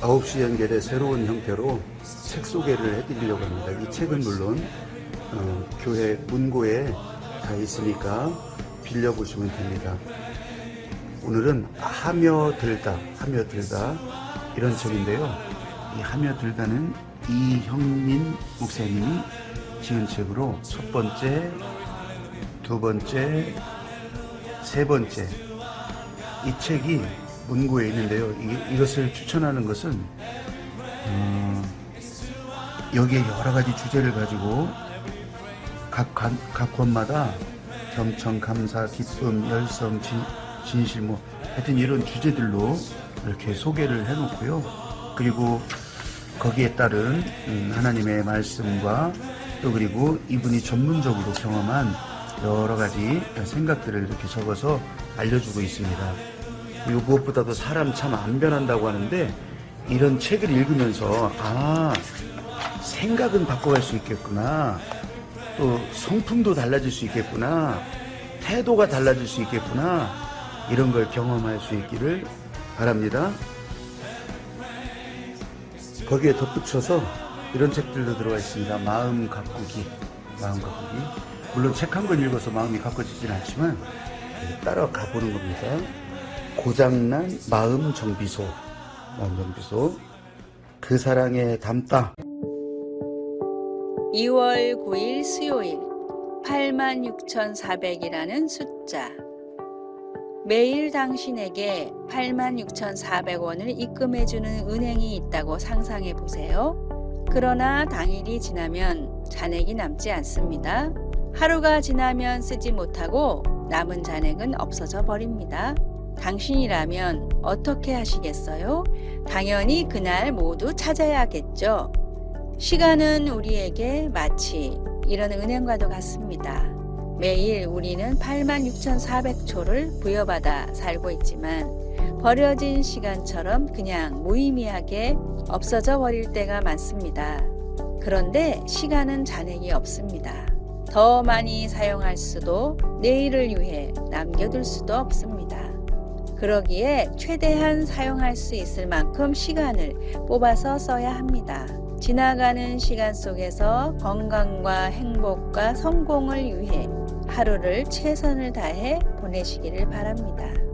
9시 연결의 새로운 형태로 책 소개를 해드리려고 합니다. 이 책은 물론 어, 교회 문고에 다 있으니까 빌려보시면 됩니다. 오늘은 하며 들다, 하며 들다 이런 책인데요. 이 하며 들다는 이형민 목사님이 지은 책으로 첫 번째, 두 번째, 세 번째 이 책이 문고에 있는데요. 이, 이것을 추천하는 것은 음, 여기에 여러 가지 주제를 가지고 각, 관- 각 권마다 경청, 감사, 기쁨, 열성, 진, 진실 뭐 하여튼 이런 주제들로 이렇게 소개를 해놓고요. 그리고 거기에 따른 음, 하나님의 말씀과 또 그리고 이분이 전문적으로 경험한 여러 가지 생각들을 이렇게 적어서 알려주고 있습니다. 그리고 무엇보다도 사람 참 안 변한다고 하는데 이런 책을 읽으면서 아 생각은 바꿔갈 수 있겠구나 또 성품도 달라질 수 있겠구나 태도가 달라질 수 있겠구나 이런 걸 경험할 수 있기를 바랍니다. 거기에 덧붙여서 이런 책들도 들어가 있습니다. 마음 가꾸기, 마음 가꾸기. 물론 책 한 권 읽어서 마음이 가꿔지진 않지만 따라가 보는 겁니다. 고장난 마음 정비소, 마음 정비소. 그 사랑에 담다. 2월 9일 수요일 86,400이라는 숫자. 매일 당신에게 86,400원을 입금해주는 은행이 있다고 상상해 보세요. 그러나 당일이 지나면 잔액이 남지 않습니다. 하루가 지나면 쓰지 못하고 남은 잔액은 없어져 버립니다. 당신이라면 어떻게 하시겠어요? 당연히 그날 모두 찾아야겠죠. 시간은 우리에게 마치 이런 은행과도 같습니다. 매일 우리는 86,400초를 부여받아 살고 있지만 버려진 시간처럼 그냥 무의미하게 없어져 버릴 때가 많습니다. 그런데 시간은 잔액이 없습니다. 더 많이 사용할 수도 내일을 위해 남겨둘 수도 없습니다. 그러기에 최대한 사용할 수 있을 만큼 시간을 뽑아서 써야 합니다. 지나가는 시간 속에서 건강과 행복과 성공을 위해 하루를 최선을 다해 보내시기를 바랍니다.